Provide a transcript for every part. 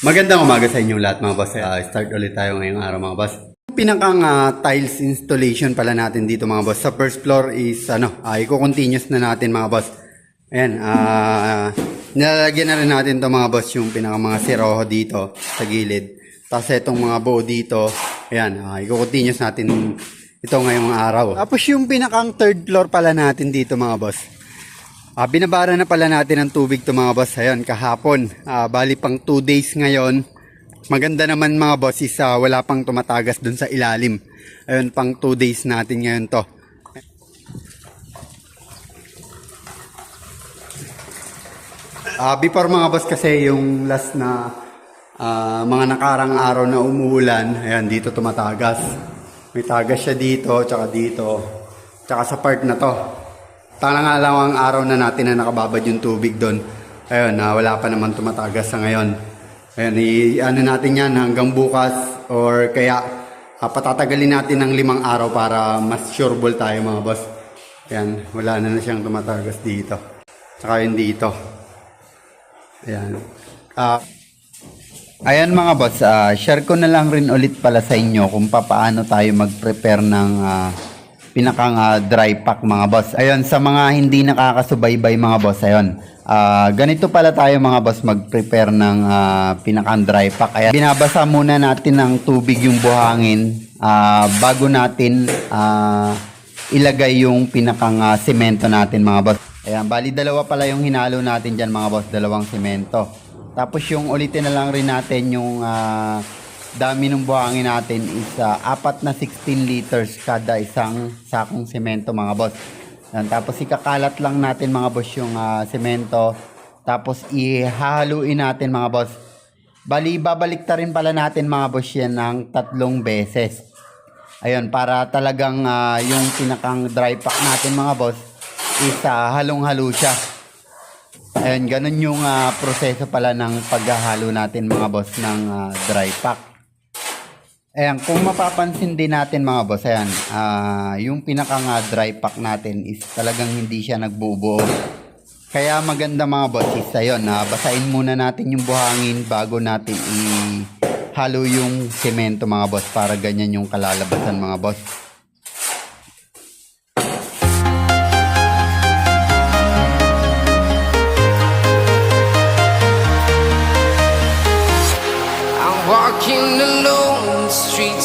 Magandang umaga sa inyong lahat mga boss. Ah, start ulit tayo ngayong araw mga boss. Pinakang ah, tiles installation pala natin dito mga boss. Sa first floor is ano, uh, i-continuous na natin mga boss. Ayan, ah nilalagyan na rin natin to mga boss yung pinaka mga siroho dito sa gilid. Tapos itong mga buo dito, ayan, uh, i-continuous natin ito ngayong araw. Tapos yung pinakang third floor pala natin dito mga boss. Ah, binabara na pala natin ng tubig to mga boss. Ayun, kahapon. Ah, bali pang 2 days ngayon. Maganda naman mga boss is ah, wala pang tumatagas dun sa ilalim. Ayun, pang 2 days natin ngayon to. Ah, before mga boss kasi yung last na ah, mga nakarang araw na umuulan, ayan, dito tumatagas. May tagas siya dito, tsaka dito, tsaka sa part na to. Tala nga lang ang araw na natin na nakababad yung tubig doon. Ayun, na wala pa naman tumatagas sa ngayon. Ayun, i- ano natin yan hanggang bukas or kaya ah, patatagalin natin ng limang araw para mas sureball tayo mga boss. Ayan, wala na na siyang tumatagas dito. Tsaka yun dito. Ayan. Ah, Ayan mga boss, ah, share ko na lang rin ulit pala sa inyo kung paano tayo mag-prepare ng ah, pinakang ah, dry pack mga boss. Ayun, sa mga hindi nakakasubaybay mga boss, ayun. ah, ganito pala tayo mga boss mag-prepare ng ah, pinakang dry pack. Ayan, binabasa muna natin ng tubig yung buhangin ah, bago natin ah, ilagay yung pinakang ah, semento natin mga boss. Ayan, bali dalawa pala yung hinalo natin dyan mga boss, dalawang semento. Tapos yung ulitin na lang rin natin yung ah, dami ng buhangin natin is ah, apat na 16 liters kada isang sakong semento mga boss. Yan, tapos ikakalat lang natin mga boss yung ah, semento. Tapos ihahaluin natin mga boss. Bali, babalik ta rin pala natin mga boss yan ng tatlong beses. Ayun, para talagang ah, yung pinakang dry pack natin mga boss is ah, halong-halo siya. Ayun, ganun yung ah, proseso pala ng paghahalo natin mga boss ng ah, dry pack. Ayan, kung mapapansin din natin mga boss, ayan, ah, yung pinaka nga dry pack natin is talagang hindi siya nagbubuo. Kaya maganda mga boss is ayun, na basahin muna natin yung buhangin bago natin i-halo yung semento mga boss para ganyan yung kalalabasan mga boss. Walking alone,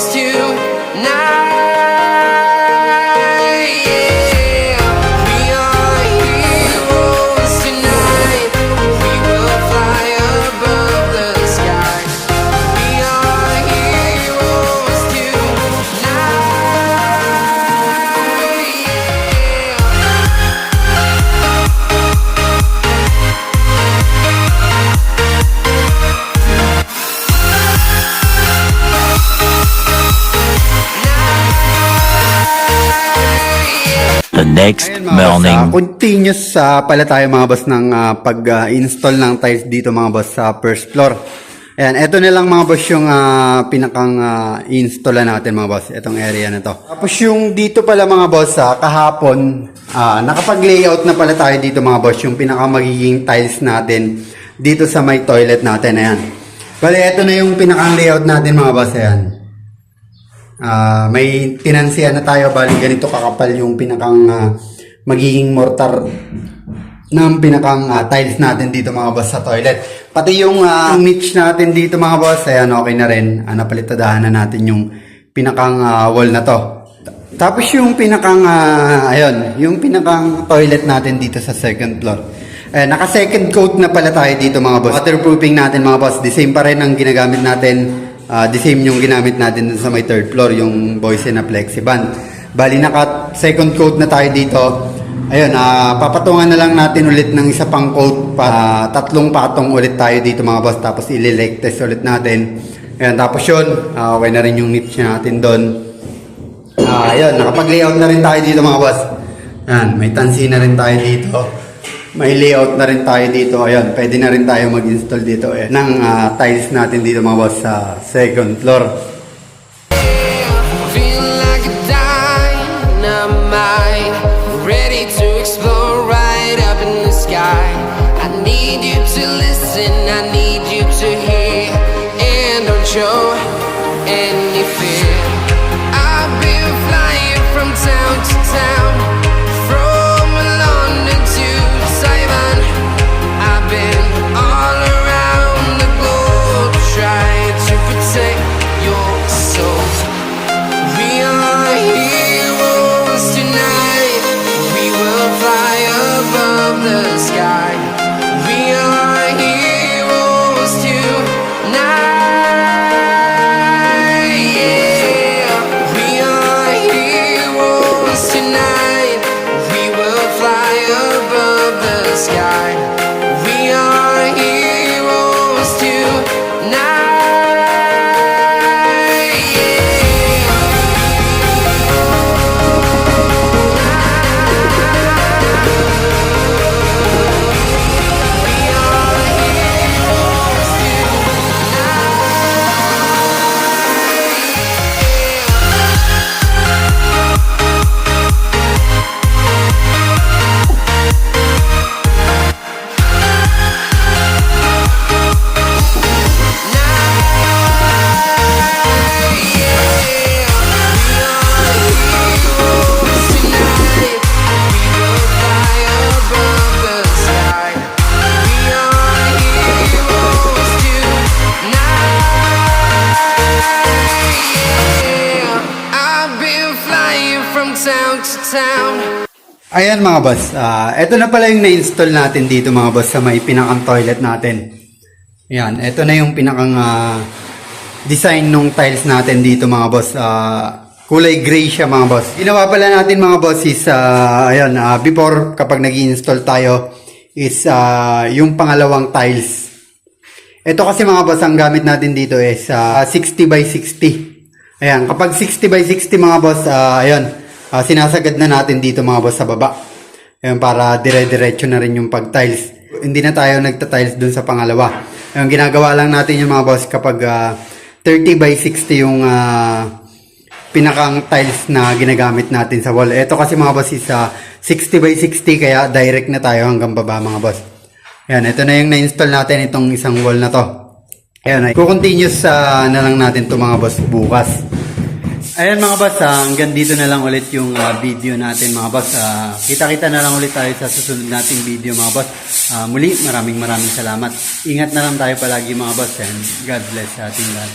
used to. Now next Ayun, mga boss, morning. ah, continuous ah, pala tayo mga boss ng ah, pag-install ng tiles dito mga boss sa first floor. Ayan, eto na lang mga boss yung ah, pinakang ah, install natin mga boss, itong area na to. Tapos yung dito pala mga boss, ah, kahapon, ah, nakapag-layout na pala tayo dito mga boss, yung pinaka magiging tiles natin dito sa may toilet natin. Ayan. Bali, eto na yung pinakang layout natin mga boss. Ayan. Ah, may tinansiyan na tayo bali ganito kakapal yung pinakang ah, magiging mortar ng pinakang ah, tiles natin dito mga boss sa toilet. Pati yung ah, niche natin dito mga boss, ayan okay na rin. Uh, napalitadahan na natin yung pinakang ah, wall na to. Tapos yung pinakang ah, ayun, yung pinakang toilet natin dito sa second floor. Eh, naka second coat na pala tayo dito mga boss. Waterproofing natin mga boss. The same pa rin ang ginagamit natin. Ah, the same yung ginamit natin dun sa may third floor, yung Boyce na Flexiband. Bali, naka second coat na tayo dito. Ayun, ah, papatungan na lang natin ulit ng isa pang coat pa ah, tatlong patong ulit tayo dito mga boss tapos ililek test ulit natin. Ayun, tapos yun, ah, okay na rin yung niche natin doon. Ah, ayun, nakapag-layout na rin tayo dito mga boss. Yan, may tansi na rin tayo dito. May layout na rin tayo dito. Ayun, pwede na rin tayo mag-install dito eh, ng ah, tiles natin dito mga boss sa second floor. Right. I need you to listen, I need you to Ayan mga boss, ah ito na pala yung na-install natin dito mga boss sa may pinakang toilet natin. Ayan, ito na yung pinakang ah, design ng tiles natin dito mga boss. Ah, kulay gray siya mga boss. Ginawa pala natin mga boss is, ah, ayan, ah, before kapag nag install tayo is ah, yung pangalawang tiles. Ito kasi mga boss, ang gamit natin dito is ah, 60 by 60. Ayan, kapag 60 by 60 mga boss, ah, ayan, ah, sinasagad na natin dito mga boss sa baba. Ayan, para dire-diretso na rin yung pag-tiles. Hindi na tayo nagta-tiles dun sa pangalawa. Ayan, ginagawa lang natin yung mga boss kapag ah, 30 by 60 yung ah, pinakang tiles na ginagamit natin sa wall. Ito kasi mga boss is ah, 60 by 60 kaya direct na tayo hanggang baba mga boss. Ayan, ito na yung na-install natin itong isang wall na to. Ayan, ay kukontinuous sa na lang natin to mga boss bukas. Ayan mga boss, ah, hanggang dito na lang ulit yung ah, video natin mga boss. Ah, kita-kita na lang ulit tayo sa susunod nating video mga boss. Ah, muli, maraming maraming salamat. Ingat na lang tayo palagi mga boss and God bless sa ating lahat.